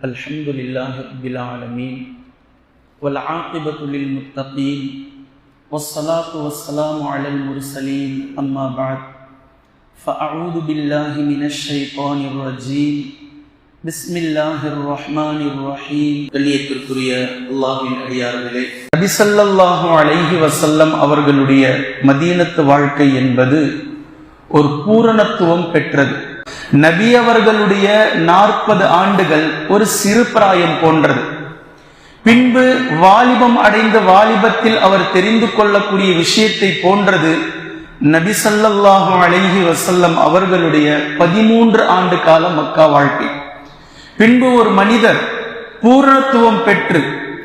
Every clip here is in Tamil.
الحمد لله رب العالمين والعاقبة للمتقين والصلاة والسلام على المرسلين أما بعد فأعوذ بالله من الشيطان الرجيم بسم الله الرحمن الرحيم கண்ணியத்திற்குரிய அல்லாஹ்வின் அடியார்களே நபி ஸல்லல்லாஹு அலைஹி வஸல்லம் அவர்களுடைய மதீனத்து வாழ்க்கை என்பது ஒரு பூரணத்துவம் பெற்றது நபி அவர்களுடைய நாற்பது ஆண்டுகள் ஒரு சிறு பிராயம் போன்றது. பின்பு வாலிபம் அடைந்த வாலிபத்தில் அவர் தெரிந்து கொள்ளக்கூடிய விஷயத்தை போன்றது நபி ஸல்லல்லாஹு அலஹி வசல்லம் அவர்களுடைய பதிமூன்று ஆண்டு கால மக்கா வாழ்க்கை. பின்பு ஒரு மனிதர் பூரணத்துவம் பெற்று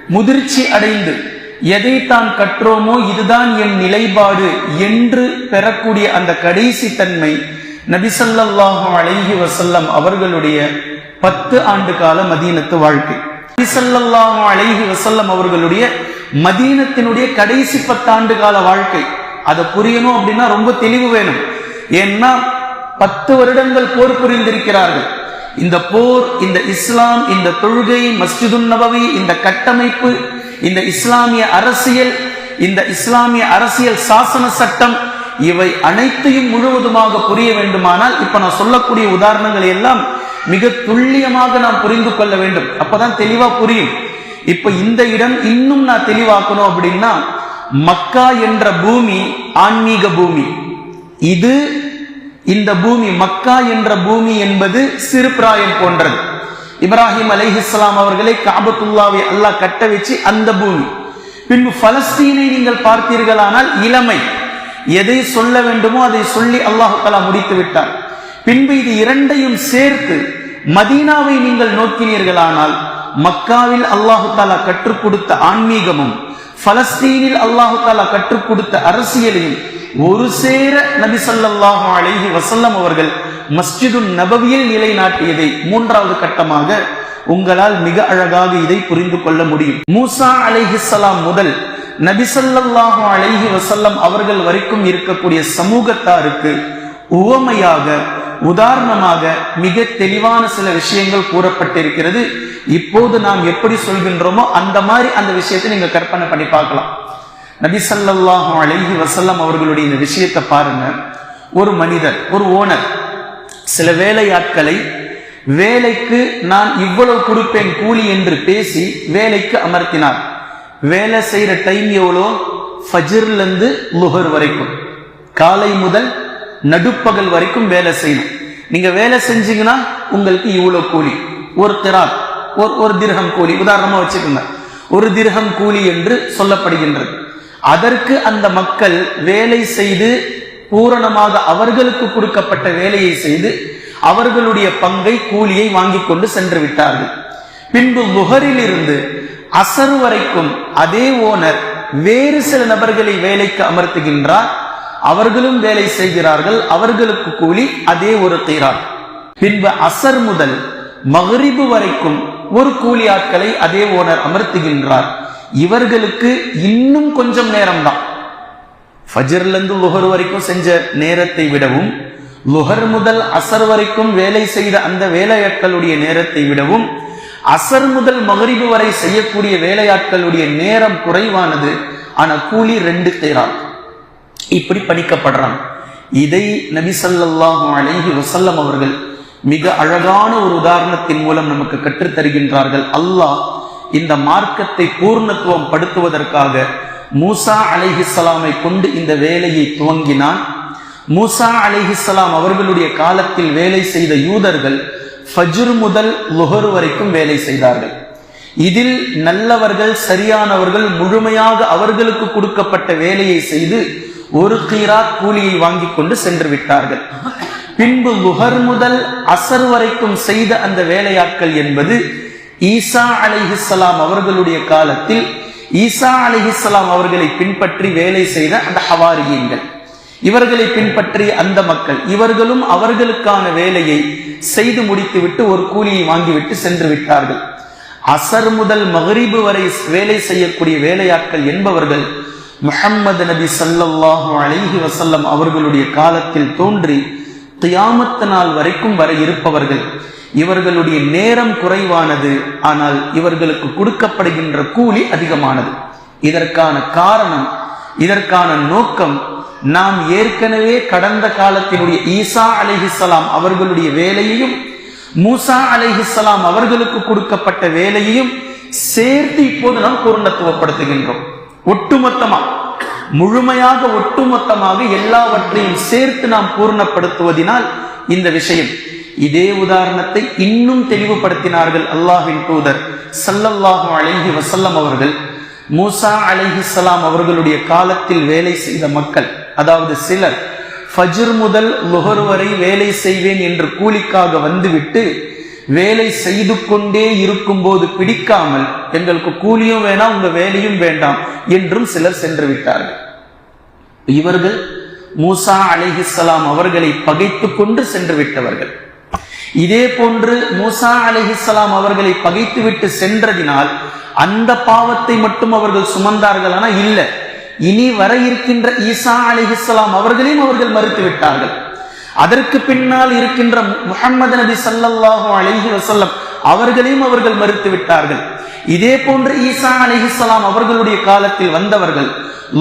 முதிர்ச்சி அடைந்து எதை தான் கற்றோமோ இதுதான் என் நிலைப்பாடு என்று பெறக்கூடிய அந்த கடைசி தன்மை நபிசல்லாஹு அழகி வசல்லம் அவர்களுடைய பத்து ஆண்டு கால மதீனத்து வாழ்க்கை. நபிசல்லாஹு அழகி வசல்லம் அவர்களுடைய மதீனத்தினுடைய கடைசி பத்தாண்டு கால வாழ்க்கை. அதை புரியணும் அப்படின்னா ரொம்ப தெளிவு வேணும். ஏன்னா பத்து வருடங்கள் போர் புரிந்திருக்கிறார்கள். இந்த போர் இந்த இஸ்லாம் இந்த தொழுகை மஸ்ஜிதுன் நபவி இந்த கட்டமைப்பு இந்த இஸ்லாமிய அரசியல் இந்த இஸ்லாமிய அரசியல் சாசன சட்டம் இவை அனைத்தையும் முழுவதுமாக புரிய வேண்டுமானால் இப்ப நான் சொல்லக்கூடிய உதாரணங்களை எல்லாம் மிக துல்லியமாக நாம் புரிந்து கொள்ள வேண்டும். அப்பதான் தெளிவா புரியும். இப்ப இந்த இடம் இன்னும் நான் தெளிவாக்கணும் அப்படின்னா மக்கா என்ற பூமி ஆன்மீக பூமி. இது இந்த பூமி மக்கா என்ற பூமி என்பது சிறு பிராயம் போன்றது. இப்ராஹிம் அலைஹிஸ்லாம் அவர்களை காபத்துல்லாவை அல்லாஹ் கட்ட வச்சு அந்த பூமி. பின்பு பலஸ்தீனை நீங்கள் பார்த்தீர்களானால் இளமை. எதை சொல்ல வேண்டுமோ அதை சொல்லி அல்லாஹு தலா முடித்து விட்டார் பின்பு இது இரண்டையும் சேர்த்து மதீனாவை நீங்கள் நோக்கினீர்களானால் மக்காவில் அல்லாஹு தாலா கற்றுக் கொடுத்த ஆன்மீகமும் பலஸ்தீனில் அல்லாஹு தாலா கற்றுக் கொடுத்த அரசியலையும் ஒரு சேர நபி சொல்லாஹு அழகி வசல்லம் அவர்கள் மஸ்ஜிது நபவியில் நிலைநாட்டியதை மூன்றாவது கட்டமாக உங்களால் மிக அழகாக இதை புரிந்து கொள்ள முடியும். மூசா அலைஹிஸ்லாம் முதல் நபிசல்லாஹு அலைஹி வசல்லம் அவர்கள் வரைக்கும் இருக்கக்கூடிய சமூகத்தாருக்கு உவமையாக உதாரணமாக மிக தெளிவான சில விஷயங்கள் கூறப்பட்டிருக்கிறது. இப்போது நாம் எப்படி சொல்கின்றோமோ அந்த மாதிரி அந்த விஷயத்தை நீங்க கற்பனை பண்ணி பார்க்கலாம். நபி சல்லாஹு வசல்லம் அவர்களுடைய இந்த விஷயத்தை பாருங்க. ஒரு மனிதர் ஒரு ஓனர் சில வேலையாட்களை வேலைக்கு நான் இவ்வளவு கொடுப்பேன் கூலி என்று பேசி வேலைக்கு அமர்த்தினார். வேலை செய்யற டைம் எவ்வளோ? ஃபஜிர்ல இருந்து லுஹர் வரைக்கும். காலை முதல் நடுப்பகல் வரைக்கும் வேலை செய்யணும். நீங்க வேலை செஞ்சீங்கன்னா உங்களுக்கு இவ்வளோ கூலி. ஒரு திரார் ஒரு ஒரு திரகம் கூலி. உதாரணமா வச்சுக்கோங்க. ஒரு திரகம் கூலி என்று சொல்லப்படுகின்றது. அதற்கு அந்த மக்கள் வேலை செய்து பூரணமாக அவர்களுக்கு கொடுக்கப்பட்ட வேலையை செய்து அவர்களுடைய பங்கை கூலியை வாங்கி கொண்டு சென்று விட்டார்கள். பின்பு முகரில் இருந்து அசர் வரைக்கும் அதே ஓனர் வேறு சில நபர்களை வேலைக்கு அமர்த்துகின்றார். அவர்களும் வேலை செய்கிறார்கள். அவர்களுக்கு கூலி அதே ஒரு தீரார் பின்பு அசர் முதல் மகரிபு வரைக்கும் ஒரு கூலி ஆட்களை அதே ஓனர் அமர்த்துகின்றார். இவர்களுக்கு இன்னும் கொஞ்சம் நேரம் தான் ஃபஜர்லேருந்து லுஹர் வரைக்கும் செஞ்ச நேரத்தை விடவும் லுஹர் முதல் அசர் வரைக்கும் வேலை செய்த அந்த வேலையாட்களுடைய நேரத்தை விடவும் அசர் முதல் மகரிபு வரை செய்யக்கூடிய வேலையாட்களுடைய நேரம் குறைவானது. ஆனா கூலி ரெண்டு தேரா இப்படி பணிக்கப்படுறான் இதை நபி சல்லாஹூ வசல்லம் அவர்கள் மிக அழகான ஒரு உதாரணத்தின் மூலம் நமக்கு கற்றுத்தருகின்றார்கள். அல்லாஹ் இந்த மார்க்கத்தை பூர்ணத்துவம் படுத்துவதற்காக மூசா அலைஹிஸ்லாமை கொண்டு இந்த வேலையை துவங்கினான். மூசா அலைஹிஸ்லாம் அவர்களுடைய காலத்தில் வேலை செய்த யூதர்கள் ஃபஜ்ர் முதல் லுஹர் வரைக்கும் வேலை செய்தார்கள். இதில் நல்லவர்கள் சரியானவர்கள் முழுமையாக அவர்களுக்கு கொடுக்கப்பட்ட வேலையை செய்து ஒரு கீரா கூலியை வாங்கி கொண்டு சென்று விட்டார்கள். பின்பு லுஹர் முதல் அசர் வரைக்கும் செய்த அந்த வேலையாட்கள் என்பது ஈசா அலிஹிஸ்லாம் அவர்களுடைய காலத்தில் ஈசா அலிஹிஸ்லாம் அவர்களை பின்பற்றி வேலை செய்த அந்த ஹவாரியங்கள் இவர்களை பின்பற்றி அந்த மக்கள் இவர்களும் அவர்களுக்கான வேலையை செய்து முடித்துவிட்டு ஒரு கூலியை வாங்கிவிட்டு சென்று விட்டார்கள். அசர் முதல் மகரிபு வரை வேலை செய்யக்கூடிய வேலையாட்கள் என்பவர்கள் முஹம்மது நபி சல்லாஹு அலைஹி வசல்லம் அவர்களுடைய காலத்தில் தோன்றி தியாமத்து நாள் வரைக்கும் வர இருப்பவர்கள். இவர்களுடைய நேரம் குறைவானது ஆனால் இவர்களுக்கு கொடுக்கப்படுகின்ற கூலி அதிகமானது. இதற்கான காரணம் இதற்கான நோக்கம் நாம் ஏற்கனவே கடந்த காலத்தினுடைய ஈசா அலிஹிசலாம் அவர்களுடைய வேலையையும் மூசா அலிஹிசலாம் அவர்களுக்கு கொடுக்கப்பட்ட வேலையையும் சேர்த்து இப்போது நாம் பூர்ணத்துவப்படுத்துகின்றோம். ஒட்டுமொத்தமா முழுமையாக ஒட்டுமொத்தமாக எல்லாவற்றையும் சேர்த்து நாம் பூர்ணப்படுத்துவதினால் இந்த விஷயம் இதே உதாரணத்தை இன்னும் தெளிவுபடுத்தினார்கள் அல்லாஹின் தூதர் சல்லல்லாஹு அலைஹி வசல்லம் அவர்கள். மூசா அலைஹிஸ்லாம் அவர்களுடைய காலத்தில் வேலை செய்த மக்கள் அதாவது சிலர் ஃபஜ்ர் முதல் லுகர் வரை வேலை செய்வேன் என்று கூலிக்காக வந்துவிட்டு வேலை செய்து கொண்டே இருக்கும் போது பிடிக்காமல் எங்களுக்கு கூலியும் வேணாம் உங்க வேலையும் வேண்டாம் என்றும் சிலர் சென்று விட்டார்கள். இவர்கள் மூசா அலிஹிஸ்லாம் அவர்களை பகைத்து கொண்டு சென்று விட்டவர்கள். இதே போன்று மூசா அலிஹிஸ்லாம் அவர்களை பகைத்துவிட்டு சென்றதினால் அந்த பாவத்தை மட்டும் அவர்கள் சுமந்தார்கள் ஆனால் இல்லை. இனி வர இருக்கின்ற ஈசா அலிஹிஸ்லாம் அவர்களையும் அவர்கள் மறுத்து விட்டார்கள். அதற்கு பின்னால் இருக்கின்ற முகமது நபி சல்லாஹூ அலிஹி வசல்லம் அவர்களையும் அவர்கள் மறுத்து விட்டார்கள். இதே போன்று ஈசா அலிஹிஸ்லாம் அவர்களுடைய காலத்தில் வந்தவர்கள்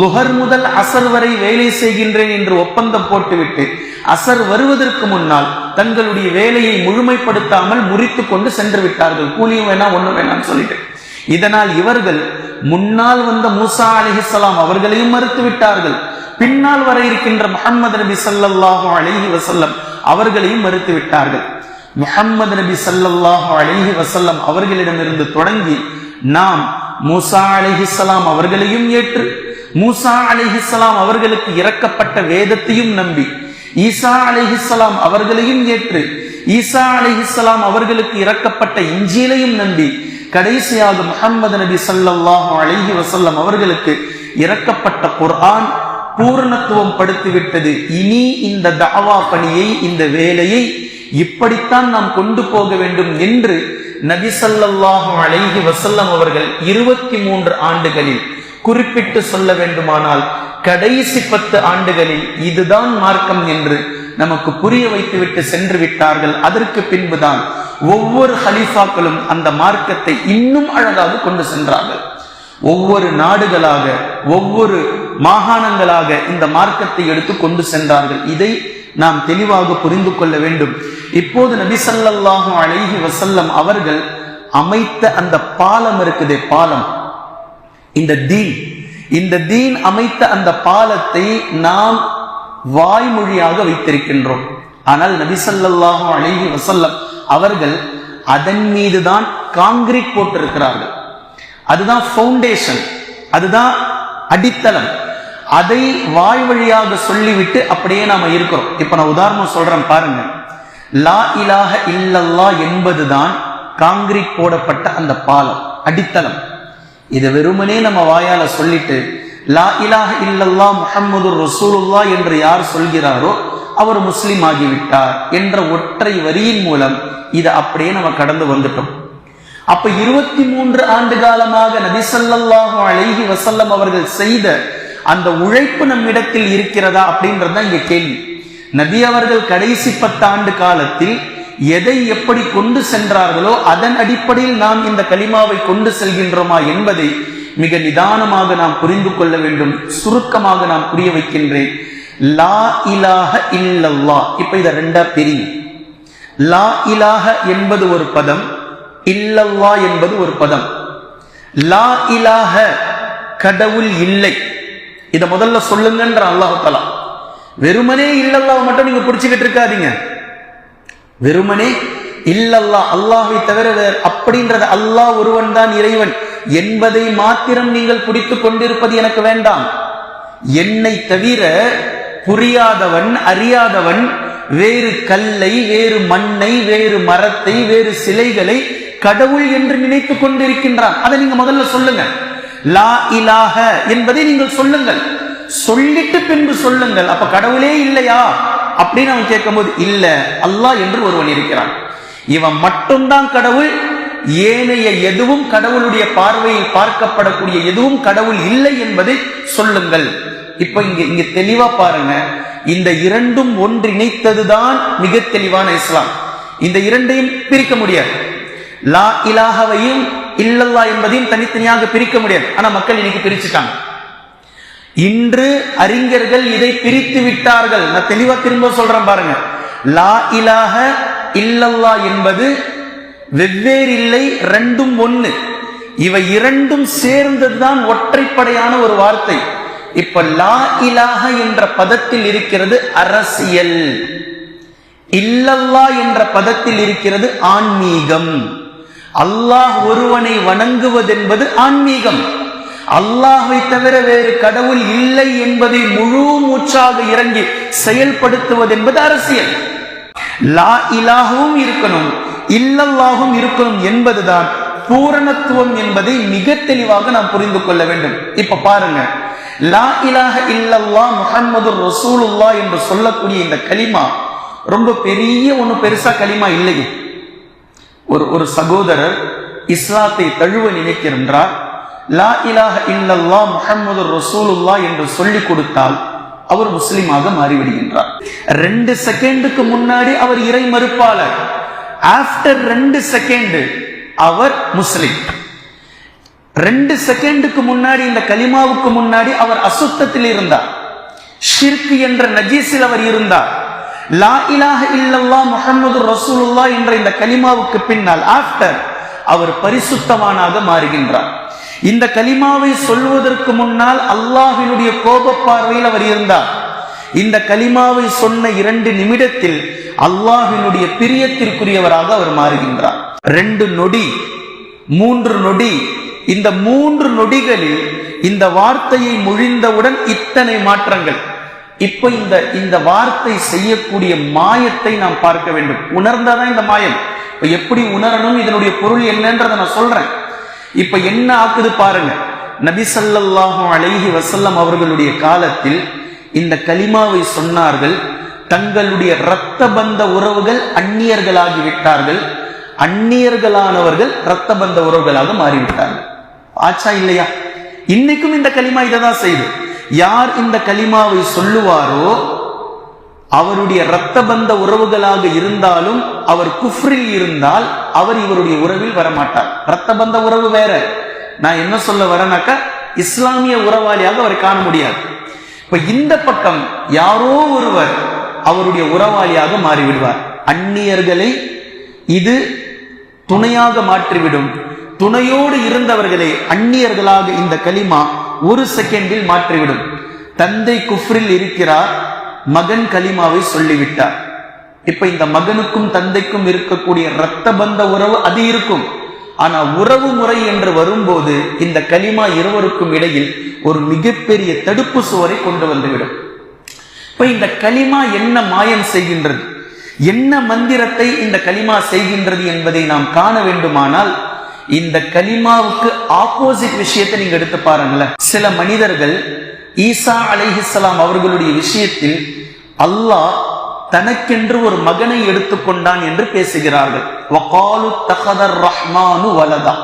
லுஹர் முதல் அசர் வரை வேலை செய்கின்றேன் என்று ஒப்பந்தம் போட்டுவிட்டு அசர் வருவதற்கு முன்னால் தங்களுடைய வேலையை முழுமைப்படுத்தாமல் முறித்து கொண்டு சென்று விட்டார்கள். கூலியும் வேணாம் ஒண்ணும் வேணாம் சொல்லிட்டு. இதனால் இவர்கள் முன்னால் வந்த மூசா அலிஹிஸ்லாம் அவர்களையும் மறுத்து விட்டார்கள். பின்னால் வர இருக்கின்ற முகமது நபி சல்லாஹூ அலிஹி வசல்லம் அவர்களையும் மறுத்து விட்டார்கள். முகமது நபி சல்லாஹூ அலிஹி வசல்லம் அவர்களிடமிருந்து தொடங்கி நாம் மூசா அலிஹிஸ்லாம் அவர்களையும் ஏற்று மூசா அலிஹிஸ்லாம் அவர்களுக்கு இறக்கப்பட்ட வேதத்தையும் நம்பி ஈசா அலிஹிஸ்லாம் அவர்களையும் ஏற்று ஈசா அலிஹிஸ்லாம் அவர்களுக்கு இறக்கப்பட்ட இஞ்சியிலையும் நம்பி கடைசியாக முகமது நபி சல்லாஹு அலஹி வசல்லம் அவர்களுக்கு இறக்கப்பட்ட குர்ஆன் பூரணத்துவம் படுத்திவிட்டது இனி இந்த தாவா பணியை இந்த வேலையை இப்படித்தான் நாம் கொண்டு போக வேண்டும் என்று நபி சல்லாஹு அலைஹி வசல்லம் அவர்கள் இருபத்தி மூன்று ஆண்டுகளில் குறிப்பிட்டு சொல்ல வேண்டுமானால் கடைசி பத்து ஆண்டுகளில் இதுதான் மார்க்கம் என்று நமக்கு புரிய வைத்துவிட்டு சென்று விட்டார்கள். அதற்கு பின்புதான் ஒவ்வொரு ஹலீஃபாக்களும் அந்த மார்க்கத்தை இன்னும் அழகாக கொண்டு சென்றார்கள். ஒவ்வொரு நாடுகளாக ஒவ்வொரு மாகாணங்களாக இந்த மார்க்கத்தை எடுத்து கொண்டு சென்றார்கள். இதை நாம் தெளிவாக புரிந்து கொள்ள வேண்டும். இப்போது நபிசல்லாஹு அழகி வசல்லம் அவர்கள் அமைத்த அந்த பாலம் இருக்குதே பாலம். இந்த தீன். இந்த தீன் அமைத்த அந்த பாலத்தை நாம் வாய்மொழியாக வைத்திருக்கின்றோம். ஆனால் நபிசல்லாஹு அழகி வசல்லம் அவர்கள் அதன் மீதுதான் காங்கிரீட் போட்டிருக்கிறார்கள். அதுதான் பவுண்டேஷன் அதுதான் அடித்தளம். அதை வாய் வழியாக சொல்லிவிட்டு அப்படியே நாம இருக்கிறோம். இப்ப நான் உதாரணம் சொல்றேன் பாருங்க. லா இலாக இல்லல்லா என்பதுதான் காங்கிரீட் போடப்பட்ட அந்த பாலம் அடித்தளம். இதை வெறுமனே நம்ம வாயால சொல்லிட்டு லா இலாஹ இல்லல்லா முஹம்மது ரசூலுல்லா என்று யார் சொல்கிறாரோ அவர் முஸ்லீம் ஆகிவிட்டார் என்ற ஒற்றை வரியின் மூலம் இதை அப்படியே நம்ம கடந்து வந்துட்டோம். அப்ப இருபத்தி மூன்று ஆண்டு காலமாக நபிசல்லாஹு அழகி வசல்லம் அவர்கள் செய்த அந்த உழைப்பு நம்மிடத்தில் இருக்கிறதா அப்படின்றது இங்க கேள்வி. நபி அவர்கள் கடைசி பத்தாண்டு காலத்தில் எதை எப்படி கொண்டு சென்றார்களோ அதன் அடிப்படையில் நாம் இந்த கலிமாவை கொண்டு செல்கின்றோமா என்பதை மிக நிதானமாக நாம் புரிந்து கொள்ள வேண்டும் சுருக்கமாக நாம் புரிய வைக்கின்றேன். லா இலாக இல்லல்லா. இப்ப இத ரெண்டா பிரியும் லா இலாக என்பது ஒரு பதம் இல்லல்லா என்பது ஒரு பதம். லா இலாக கடவுள் இல்லை. இதை முதல்ல சொல்லுங்கன்ற அல்லாஹாலா வெறுமனே இல்லல்லா மட்டும் நீங்க பிடிச்சுக்கிட்டு இருக்காதீங்க. வெறுமனே இல்லல்லா அல்லாஹை தவிர அப்படின்றத அல்லாஹ் ஒருவன் தான் இறைவன். என்பதை மாத்திரம் நீங்கள் பிடித்துக் கொண்டிருப்பது எனக்கு வேண்டாம். என்னை தவிர புரியாதவன் அறியாதவன் வேறு கல்லை வேறு மண்ணை வேறு மரத்தை வேறு சிலைகளை கடவுள் என்று நினைத்துக் கொண்டிருக்கின்றான். அதை நீங்க முதல்ல சொல்லுங்க. லா இலாக என்பதை நீங்கள் சொல்லுங்கள். சொல்லிட்டு பின்பு சொல்லுங்கள். அப்ப கடவுளே இல்லையா? அப்படின்னு அவன் கேட்கும் போது இல்ல அல்லாஹ் என்று ஒருவன் இருக்கிறான். இவன் மட்டும்தான் கடவுள் ஏனைய எதுவும் கடவுளுடைய பார்வையில் பார்க்கப்படக்கூடிய எதுவும் கடவுள் இல்லை என்பதை சொல்லுங்கள். இப்ப இங்க இங்க தெளிவா பாருங்க. இந்த இரண்டும் ஒன்றிணைத்ததுதான் மிக தெளிவான இஸ்லாம். இந்த இரண்டையும் பிரிக்க முடியாது. லா இலாகவையும் இல்லல்லா என்பதையும் தனித்தனியாக பிரிக்க முடியாது. ஆனா மக்கள் இன்னைக்கு பிரிச்சுட்டாங்க. இன்று அறிஞர்கள் இதை பிரித்து விட்டார்கள். நான் தெளிவா திரும்ப சொல்றேன் பாருங்க. லா இலாக இல்லல்லா என்பது வெவ்வேறு இல்லை ரெண்டும் ஒன்று இவை இரண்டும் சேர்ந்ததுதான் ஒற்றைப்படையான ஒரு வார்த்தை. இப்ப லா இலாக என்ற பதத்தில் இருக்கிறது அரசியல். இல்லல்லா என்ற பதத்தில் இருக்கிறது ஆன்மீகம். அல்லாஹ் ஒருவனை வணங்குவதென்பது ஆன்மீகம். அல்லாஹை தவிர வேறு கடவுள் இல்லை என்பதை முழு மூச்சாக இறங்கி செயல்படுத்துவது என்பது அரசியல். லா இலாகவும் இருக்கணும். இல்லல்லாகும் இருக்கணும் என்பதுதான். பூரணத்துவம் என்பதை மிக தெளிவாக நாம் புரிந்து கொள்ள வேண்டும். இப்ப பாருங்க. லா இலாஹ இல்லல்லா முகமது ரசூலுல்லா என்று சொல்லக்கூடிய இந்த கலிமா ரொம்ப பெரிய ஒண்ணு பெருசா கலிமா இல்லையே. ஒரு ஒரு சகோதரர் இஸ்லாத்தை தழுவ நினைக்கின்றார். லா இலாஹ இல்லல்லா முகமது ரசூலுல்லா என்று சொல்லிக் கொடுத்தால் அவர் முஸ்லீமாக மாறிவிடுகின்றார். ரெண்டு செகண்டுக்கு முன்னாடி அவர் இறை மறுப்பாளர். ஆஃப்டர் ரெண்டு செகண்ட் அவர் முஸ்லிம் ரெண்டு செகண்டுக்கு முன்னாடி இந்த கலிமாவுக்கு முன்னாடி அவர் அசுத்தத்தில் இருந்தார். ஷிர்க் என்ற நஜீஸில் அவர் இருந்தார். லா இலாஹ இல்லல்லா முஹம்மது ரசூலுல்லா என்ற இந்த கலிமாவுக்கு பின்னால் ஆஃப்டர் அவர் பரிசுத்தமானாக மாறுகின்றார். இந்த கலிமாவை சொல்வதற்கு முன்னால் அல்லாஹினுடைய கோப பார்வையில் அவர் இருந்தார். இந்த கலிமாவை சொன்ன இரண்டு நிமிடத்தில் அல்லாஹினுடைய பிரியத்திற்குரியவராக அவர் மாறுகின்றார். ரெண்டு நொடி மூன்று நொடி. இந்த மூன்று நொடிகளில் இந்த வார்த்தையை முழிந்தவுடன் இத்தனை மாற்றங்கள். இப்ப இந்த இந்த வார்த்தை செய்யக்கூடிய மாயத்தை நாம் பார்க்க வேண்டும். உணர்ந்தாதான் இந்த மாயம். இப்ப எப்படி உணரணும் இதனுடைய பொருள் என்னன்றதை நான் சொல்றேன். இப்ப என்ன ஆக்குது பாருங்க. நபி அழகி அலைஹி அவர்களுடைய காலத்தில் இந்த கலிமாவை சொன்னார்கள் தங்களுடைய இரத்த பந்த உறவுகள் அந்நியர்களாகி விட்டார்கள் அந்நியர்களானவர்கள் இரத்த பந்த உறவுகளாக மாறிவிட்டார்கள். ஆச்சா இல்லையா? இன்னைக்கும் இந்த கலிமா இதை தான் செய்யுது யார் இந்த கலிமாவை சொல்லுவாரோ அவருடைய இரத்த பந்த உறவுகளாக இருந்தாலும் அவர் குஃப்ரில் இருந்தால் அவர் இவருடைய உறவில் வரமாட்டார். இரத்த பந்த உறவு வேற. நான் என்ன சொல்ல வரேனாக்கா இஸ்லாமிய உறவாளியாக அவரை காண முடியாது. இப்ப இந்த பக்கம் யாரோ ஒருவர் அவருடைய உறவாளியாக மாறிவிடுவார். அந்நியர்களை இது துணையாக மாற்றிவிடும். துணையோடு இருந்தவர்களை அந்நியர்களாக இந்த கலிமா ஒரு செகண்டில் மாற்றிவிடும். தந்தை குஃப்ரில் இருக்கிறார் மகன் கலிமாவை சொல்லிவிட்டார். இப்ப இந்த மகனுக்கும் தந்தைக்கும் இருக்கக்கூடிய இரத்த பந்த உறவு அது இருக்கும். ஆனா உறவு முறை என்று வரும்போது இந்த கலிமா இருவருக்கும் இடையில் ஒரு மிகப்பெரிய தடுப்பு சுவரை கொண்டு வந்துவிடும். இப்ப இந்த கலிமா என்ன மாயம் செய்கின்றது? என்ன மந்திரத்தை இந்த கலிமா செய்கின்றது என்பதை நாம் காண வேண்டுமானால் இந்த களிமாவுக்கு ஆப்போசிட் விஷயத்தை நீங்க எடுத்து பாருங்களேன். சில மனிதர்கள் ஈசா அலைஹிஸ்ஸலாம் அவர்களுடைய விஷயத்தில் அல்லாஹ் தனக்கென்று ஒரு மகனை எடுத்துக்கொண்டான் என்று பேசுகிறார்கள். வகாலு தகதர் ரஹ்மானு வலதா.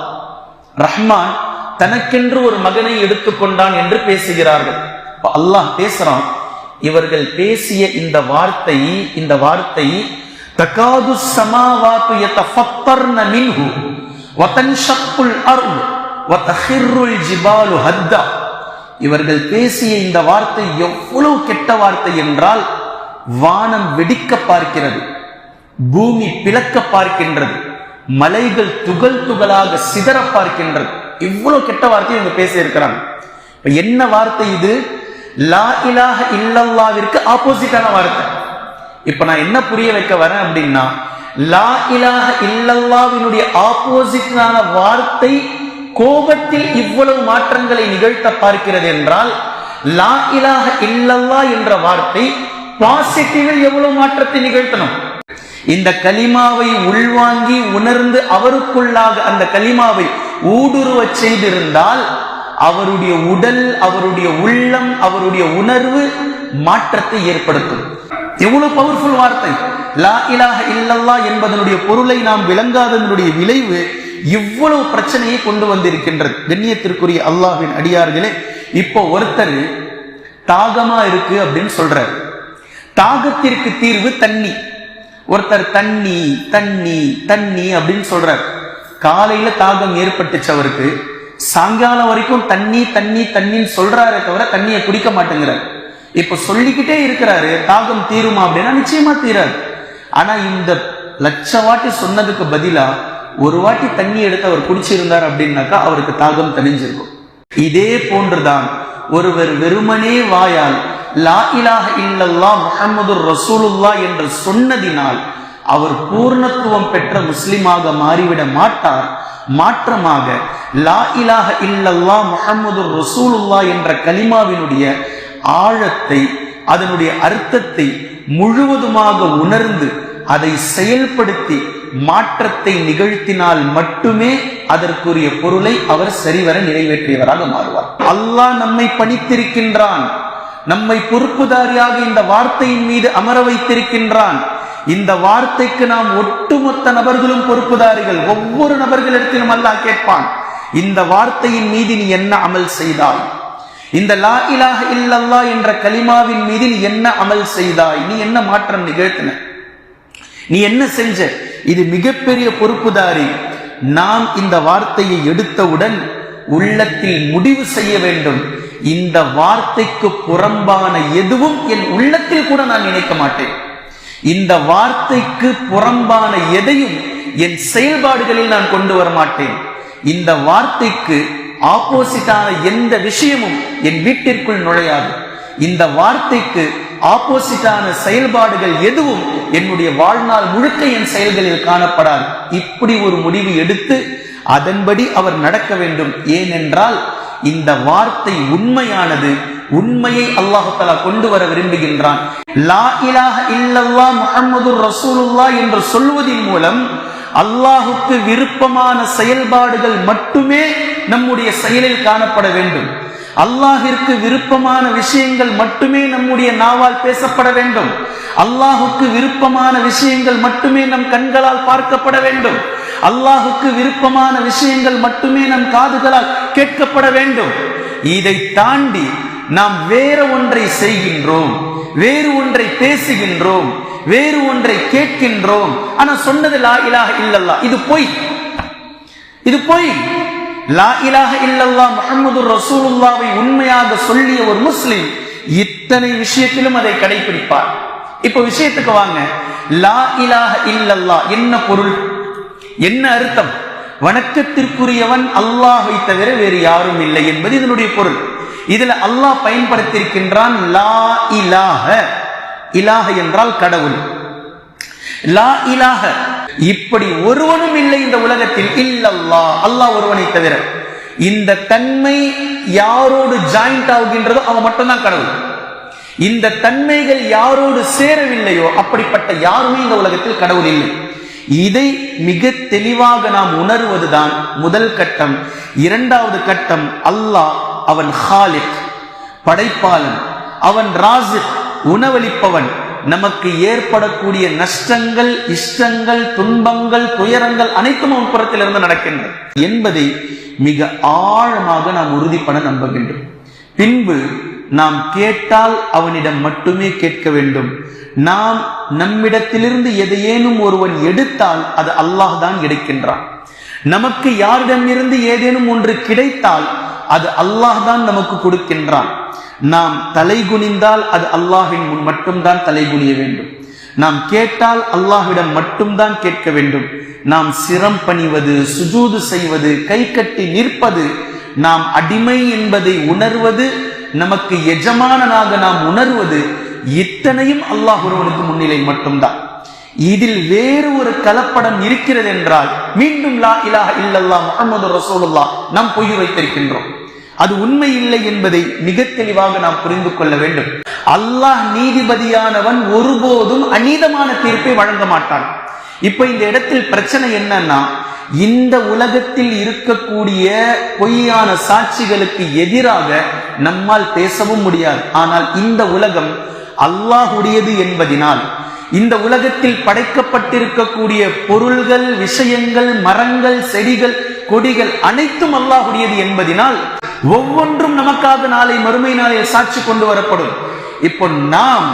ரஹ்மான் தனக்கென்று ஒரு மகனை எடுத்துக்கொண்டான் என்று பேசுகிறார்கள். அல்லாஹ் பேசுறான் இவர்கள் பேசிய இந்த வார்த்தை இந்த வார்த்தை தகாது சமாவாத்து யதஃபத்தர்ன மின்ஹு வதன்ஷக்குல் அர்த் வதஹிர்ருல் ஜிபாலு ஹத்தா. இவர்கள் பேசிய இந்த வார்த்தை எவ்வளவு கெட்ட வார்த்தை என்றால் வானம் வெடிக்க பார்க்கிறது பூமி பிளக்க பார்க்கின்றது மலைகள் துகள் துகளாக சிதற பார்க்கின்றது. இவ்வளவு கெட்ட வார்த்தையை இவங்க பேசியிருக்கிறாங்க. இப்ப என்ன வார்த்தை இது? லா இலாஹ இல்லல்லாவிற்கு ஆப்போசிட்டான வார்த்தை. இப்ப நான் என்ன புரிய வைக்க வரேன் அப்படின்னா லா இலாஹ இல்லல்லாவினுடைய ஆப்போசிட்டான வார்த்தை கோபத்தில் இவ்வளவு மாற்றங்களை நிகழ்த்த பார்க்கிறது என்றால் லா இலாஹ இல்லல்லா என்ற வார்த்தை பாசிட்டிவில் எவ்வளவு மாற்றத்தை நிகழ்த்தணும்? இந்த கலிமாவை உள்வாங்கி உணர்ந்து அவருக்குள்ளாக அந்த கலிமாவை ஊடுருவச் செய்திருந்தால் அவருடைய உடல் அவருடைய உள்ளம் அவருடைய உணர்வு மாற்றத்தை ஏற்படுத்தும். எவ்வளவு பவர்ஃபுல் வார்த்தை. லா இலாக இல்லல்லா என்பதனுடைய பொருளை நாம் விளங்காததனுடைய விளைவு இவ்வளவு பிரச்சனையை கொண்டு வந்திருக்கின்றது. கண்ணியத்திற்குரிய அல்லாஹ்வின் அடியார்களே இப்போ ஒருத்தர் தாகமா இருக்கு அப்படின்னு சொல்றாரு. தாகத்திற்கு தீர்வு தண்ணி. ஒருத்தர் தண்ணி தண்ணி தண்ணி அப்படின்னு சொல்றார். காலையில தாகம் ஏற்பட்டுச்சு அவருக்கு. சாயங்காலம் வரைக்கும் தண்ணி தண்ணி தண்ணின்னு சொல்றாரே தவிர தண்ணியை குடிக்க மாட்டேங்கிறார். இப்ப சொல்லிக்கிட்டே இருக்கிறாரு தாகம் தீருமா அப்படின்னா நிச்சயமா தீராது. ஆனா இந்த லட்ச வாட்டி சொன்னதுக்கு பதிலா ஒரு வாட்டி தண்ணி எடுத்து அவர் குடிச்சிருந்தார் அப்படின்னாக்கா அவருக்கு தாகம் தணிஞ்சிருக்கும். இதே போன்றுதான் ஒருவர் வெறுமனே வாயால் லா இலாக இல்லல்லா முகமது ரசூலுல்லா என்று சொன்னதினால் அவர் பூர்ணத்துவம் பெற்ற முஸ்லிமாக மாறிவிட மாட்டார். மாற்றமாக லா இலாக இல்லல்லா முகமது ரசூலுல்லா என்ற கலிமாவினுடைய ஆழத்தை அதனுடைய அர்த்தத்தை முழுவதுமாக உணர்ந்து அதை செயல்படுத்தி மாற்றத்தை நிகழ்த்தினால் மட்டுமே அதற்குரிய பொருளை அவர் சரிவர நிறைவேற்றியவராக மாறுவார். அல்லாஹ் நம்மை பணித்திருக்கின்றான். நம்மை பொறுப்புதாரியாக இந்த வார்த்தையின் மீது அமர வைத்திருக்கின்றான். இந்த வார்த்தைக்கு நாம் ஒட்டுமொத்த நபர்களும் பொறுப்புதாரிகள். ஒவ்வொரு நபர்களிடத்திலும் அல்லாஹ் கேட்பான் இந்த வார்த்தையின் மீது நீ என்ன அமல் செய்தாய்? இந்த லா இலாக இல்லல்லா என்ற கலிமாவின் மீது நீ என்ன அமல் செய்தாய்? நீ என்ன மாற்றம் நிகழ்த்தின? நீ என்ன செஞ்ச? இது மிகப்பெரிய பொறுப்புதாரி. நாம் இந்த வார்த்தையை எடுத்தவுடன் உள்ளத்தில் முடிவு செய்ய வேண்டும். இந்த வார்த்தைக்கு புறம்பான எதுவும் என் உள்ளத்தில் கூட நான் நினைக்க மாட்டேன். இந்த வார்த்தைக்கு புறம்பான எதையும் என் செயல்பாடுகளில் நான் கொண்டு வர மாட்டேன். இந்த வார்த்தைக்கு ஆப்போசிட்டான எந்த விஷயமும் என் வீட்டிற்குள் நுழையாது. இந்த வார்த்தைக்கு ஆப்போசிட்டான செயல்பாடுகள் எதுவும் என்னுடைய வாழ்நாள் முழுக்க என் செயல்களில் காணப்படாது. இப்படி ஒரு முடிவு எடுத்து அதன்படி அவர் நடக்க வேண்டும். ஏனென்றால் இந்த வார்த்தை உண்மையானது உண்மையை அல்லாஹாலா கொண்டு வர விரும்புகின்றான். லா இலாஹ இல்லல்லா முஹம்மது ரசூலுல்லா என்று சொல்வதன் மூலம் அல்லாஹுக்கு விருப்பமான செயல்பாடுகள் மட்டுமே நம்முடைய செயலில் காணப்பட வேண்டும். அல்லாஹிற்கு விருப்பமான விஷயங்கள் மட்டுமே நம்முடைய நாவால் பேசப்பட வேண்டும். அல்லாஹுக்கு விருப்பமான விஷயங்கள் மட்டுமே நம் கண்களால் பார்க்கப்பட வேண்டும். அல்லாஹுக்கு விருப்பமான விஷயங்கள் மட்டுமே நம் காதுகளால் கேட்கப்பட வேண்டும். இதை தாண்டி நாம் வேற ஒன்றை செய்கின்றோம் வேறு ஒன்றை பேசுகின்றோம் வேறு ஒன்றை கேட்கின்றோம். ஆனா சொன்னது லா இலாக இல்லல்லா இது பொய். இது பொய். லா இலாஹ இல்லல்லா முஹம்மது ரசூலுல்லாவை உண்மையாக சொல்லிய ஒரு முஸ்லிம் இத்தனை விஷயத்திலும் அதை கடைபிடிப்பார் இப்ப விஷயத்துக்கு வாங்க. லா இலாக இல்லல்லா என்ன பொருள்? என்ன அர்த்தம்? வணக்கத்திற்குரியவன் அல்லாஹை தவிர வேறு யாரும் இல்லை என்பது இதனுடைய பொருள். இதுல அல்லாஹ் பயன்படுத்தியிருக்கின்றான் லா இலாக இலாஹ என்றால் கடவுள். லா இலாக இப்படி ஒருவனும் இல்லை இந்த உலகத்தில். இல்லல்லா அல்லாஹ் ஒருவனை தவிர. இந்த தன்மை யாரோடு ஜாயிண்ட் ஆகுகின்றதோ அவன் மட்டும்தான் கடவுள். இந்த தன்மைகள் யாரோடு சேரவில்லையோ அப்படிப்பட்ட யாருமே இந்த உலகத்தில் கடவுள் இல்லை. இதை மிக தெளிவாக நாம் உணர்வதுதான் முதல் கட்டம். இரண்டாவது கட்டம் அல்லாஹ் அவன் ஹாலிக் படைப்பாளன். அவன் ராசிக் உணவளிப்பவன். நமக்கு ஏற்படக்கூடிய நஷ்டங்கள் இஷ்டங்கள் துன்பங்கள் துயரங்கள் அனைத்தும் அவன் புறத்திலிருந்து நடக்கின்றன என்பதை மிக ஆழமாக நாம் உறுதிப்பட நம்புகின்றோம். பின்பு நாம் கேட்டால் அவனிடம் மட்டுமே கேட்க வேண்டும். நாம் நம்மிடத்திலிருந்து எதையேனும் ஒருவன் எடுத்தால் அது அல்லாஹ் தான் எடுக்கின்றான். நமக்கு யாரிடமிருந்து ஏதேனும் ஒன்று கிடைத்தால் அது அல்லாஹ் தான் நமக்கு கொடுக்கின்றான். நாம் தலை குனிந்தால் அது அல்லாஹின் முன் மட்டும்தான் தலை குனிய வேண்டும். நாம் கேட்டால் அல்லாஹ்விடம் மட்டும்தான் கேட்க வேண்டும். நாம் சிரம் பணிவது சுஜூது செய்வது கை கட்டி நிற்பது நாம் அடிமை என்பதை உணர்வது நமக்கு எஜமானனாக நாம் உணர்வது இத்தனையும் அல்லாஹ் ஒருவனுக்கு முன்னிலை மட்டும்தான். இதில் வேறு ஒரு கலப்படம் இருக்கிறது என்றால் மீண்டும் லா இலாஹ இல்லல்லா முகமது ரசூலுல்லா நாம் பொய் வைத்திருக்கின்றோம். அது உண்மை இல்லை என்பதை மிக தெளிவாக நாம் புரிந்து கொள்ள வேண்டும். அல்லாஹ் நீதிபதியானவன் ஒருபோதும் அநீதமான தீர்ப்பை வழங்க மாட்டான். இப்ப இந்த இடத்தில் பிரச்சனை என்னன்னா இந்த உலகத்தில் இருக்கக்கூடிய பொய்யான சாட்சிகளுக்கு எதிராக நம்மால் பேசவும் முடியாது. ஆனால் இந்த உலகம் அல்லாஹுடையது என்பதினால் இந்த உலகத்தில் படைக்கப்பட்டிருக்கக்கூடிய பொருள்கள் விஷயங்கள் மரங்கள் செடிகள் கொடிகள் அனைத்தும் அல்லாஹுடையது என்பதினால் ஒவ்வொன்றும் நமக்காக நாளை மறுமை நாளில் சாட்சி கொண்டு வரப்படும். இப்போ நாம்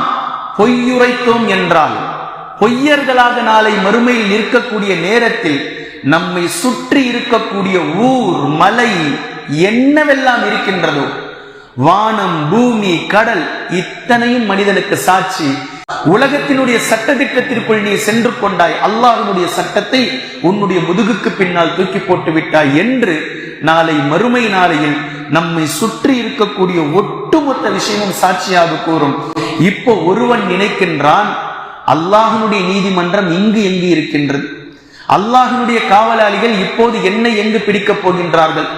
பொய்யுரைத்தோம் என்றால் பொய்யர்களாக நாளை மறுமையில் நிற்கக்கூடிய நேரத்தில் நம்மை சுற்றி இருக்கக்கூடிய ஊர் மலை என்னவெல்லாம் இருக்கின்றதோ வானம் பூமி கடல் இத்தனையும் மனிதனுக்கு சாட்சி. உலகத்தினுடைய சட்ட திட்டத்திற்குள் நீ சென்று கொண்டாய். அல்லாஹனுடைய சட்டத்தை உன்னுடைய முதுகுக்கு பின்னால் தூக்கி போட்டு விட்டாய் என்று நாளை மறுமை நாளையில் நம்மை சுற்றி இருக்கக்கூடிய ஒட்டுமொத்த விஷயமும் சாட்சியாக கூறும். இப்போ ஒருவன் நினைக்கின்றான் அல்லாஹனுடைய நீதிமன்றம் இங்கு எங்கு இருக்கின்றது? அல்லாஹனுடைய காவலாளிகள் இப்போது என்னை எங்கு பிடிக்கப் போகின்றார்கள்?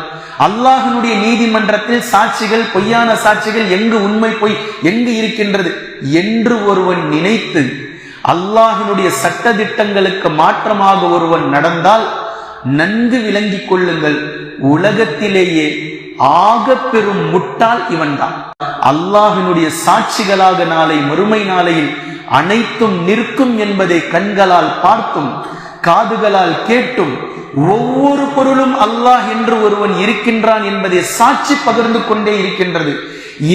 அல்லாஹனுடைய நீதிமன்றத்தில் சாட்சிகள் பொய்யான சாட்சிகள் எங்கு உண்மை பொய் எங்கு இருக்கின்றது என்று ஒருவன் நினைத்து அல்லாஹினுடைய சட்ட திட்டங்களுக்கு மாற்றமாக ஒருவன் நடந்தால் நன்கு விளங்கிக் கொள்ளுங்கள். உலகத்திலேயே ஆக பெரும் முட்டாள் இவன்தான். அல்லாஹினுடைய சாட்சிகளாக நாளை மறுமை நாளையில் அனைத்தும் நிற்கும் என்பதை கண்களால் பார்த்தும் காதுகளால் கேட்டும் ஒவ்வொரு பொருளும் அல்லாஹ் என்று ஒருவன் இருக்கின்றான் என்பதை சாட்சி பகிர்ந்து கொண்டே இருக்கின்றது.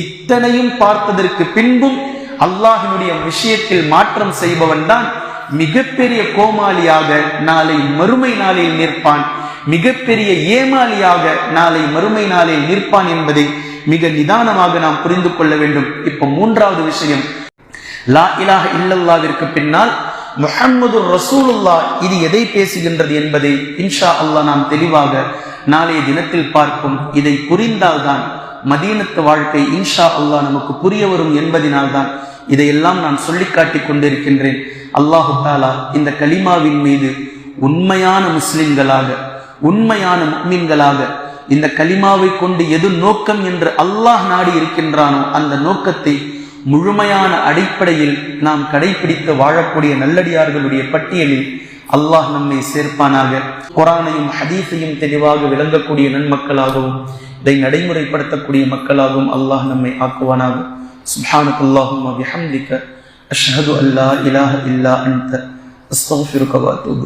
இத்தனையும் பார்த்ததற்கு பின்பும் அல்லாஹினுடைய விஷயத்தில் மாற்றம் செய்பவன் தான் மிகப்பெரிய கோமாளியாக நாளை மறுமை நாளில் நிற்பான் மிகப்பெரிய ஏமாளியாக நாளை மறுமை நாளில் நிற்பான் என்பதை மிக நிதானமாக நாம் புரிந்து கொள்ள வேண்டும். இப்ப மூன்றாவது விஷயம் லா இலாஹ இல்லல்லாவிற்கு பின்னால் முஹம்மது ரசூலுல்லா இது எதை பேசுகின்றது என்பதை இன்ஷா அல்லாஹ் நாம் தெளிவாக நாளைய தினத்தில் பார்க்கும் இதை புரிந்தால்தான் மதீனத்து வாழ்க்கை இன்ஷா அல்லாஹ் நமக்கு புரிய வரும் என்பதினால்தான் இதையெல்லாம் நான் சொல்லி கொண்டிருக்கின்றேன். அல்லாஹு தாலா இந்த கலிமாவின் மீது உண்மையான முஸ்லிம்களாக உண்மையான முக்மீன்களாக இந்த கலிமாவை கொண்டு எது நோக்கம் என்று அல்லாஹ் நாடி இருக்கின்றானோ அந்த நோக்கத்தை முழுமையான அடிப்படையில் நாம் கடைபிடித்து வாழக்கூடிய நல்லடியார்களுடைய பட்டியலில் அல்லாஹ் நம்மை சேர்ப்பானாக. குரானையும் ஹதீஸையும் தெளிவாக விளங்கக்கூடிய நன்மக்களாகவும் இதை நடைமுறைப்படுத்தக்கூடிய மக்களாகவும் அல்லாஹ் நம்மை ஆக்குவானாக. சுப்ஹானக அல்லாஹும்ம பிஹம்திக அஷ்ஹது அல்லா இலாஹ இல்லா அன்த. அஸ்தக்ஃபிருக வ அத்தூபு